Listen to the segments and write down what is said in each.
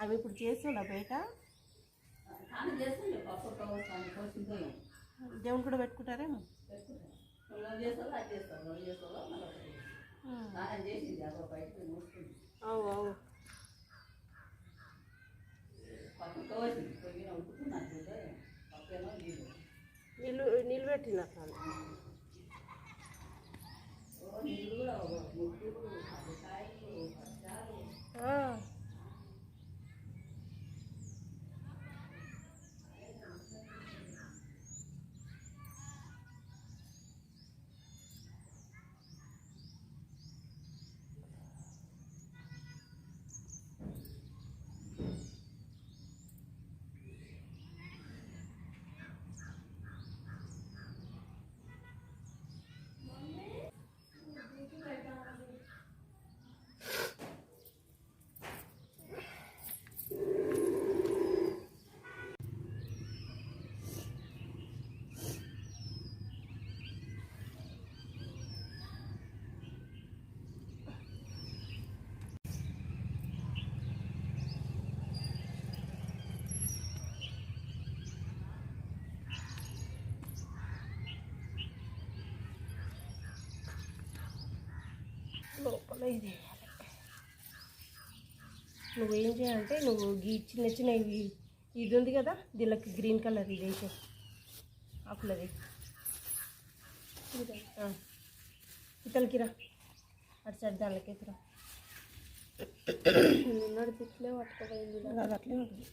అవి ఇప్పుడు చేస్తుండ బయట? దేవుని కూడా పెట్టుకుంటారేమో? చేస్తాలో అది చేస్తారు. ఇది. వేయాలి. నువ్వేం చేయాలంటే నువ్వు గీ చిన్న చిన్న ఇవి ఇది ఉంది కదా దీనికి గ్రీన్ కలర్ ఇది వేసే ఆకులది ఇతలకి రా. అటు సైడ్ దానికి రా నిన్నటి తిట్లే పట్టుకోపోయింది అది అట్లే ఉంటుంది.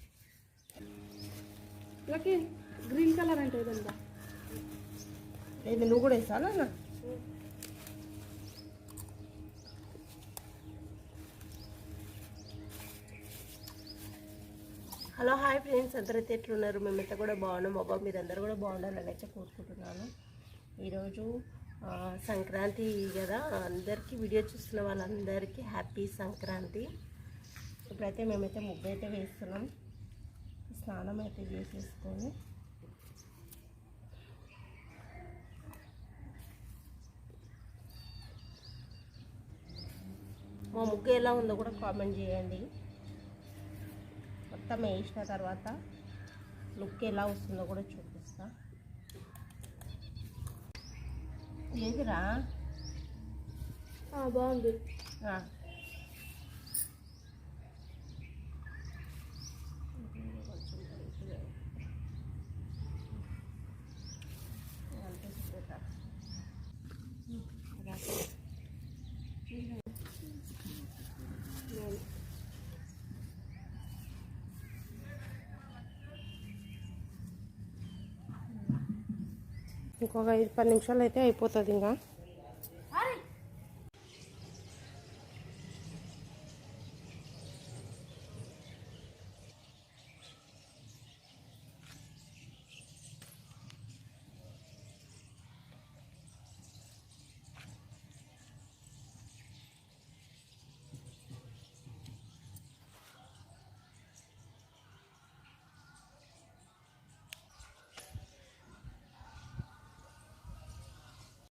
ఇలాకి గ్రీన్ కలర్ అంటే ఏదంతా ఇది నువ్వు కూడా వేసానా హలో హాయ్ ఫ్రెండ్స్ అందరైతే ఎట్లున్నారు? మేమైతే కూడా బాగున్నాం. బాబా మీరందరూ కూడా బాగుండాలని అయితే కోరుకుంటున్నాను. ఈరోజు సంక్రాంతి కదా అందరికీ వీడియో చూస్తున్న వాళ్ళందరికీ హ్యాపీ సంక్రాంతి. ఇప్పుడైతే మేమైతే ముగ్గు అయితే వేస్తున్నాం. స్నానం అయితే చేసేసుకొని. మా ముగ్గు ఎలా ఉందో కూడా కామెంట్ చేయండి. మొత్తం వేసిన తర్వాత లుక్ ఎలా వస్తుందో కూడా చూపిస్తా. ఏదిరా? బాగుంది. ఇంకొక ఐదు పది నిమిషాలు అయితే అయిపోతుంది ఇంకా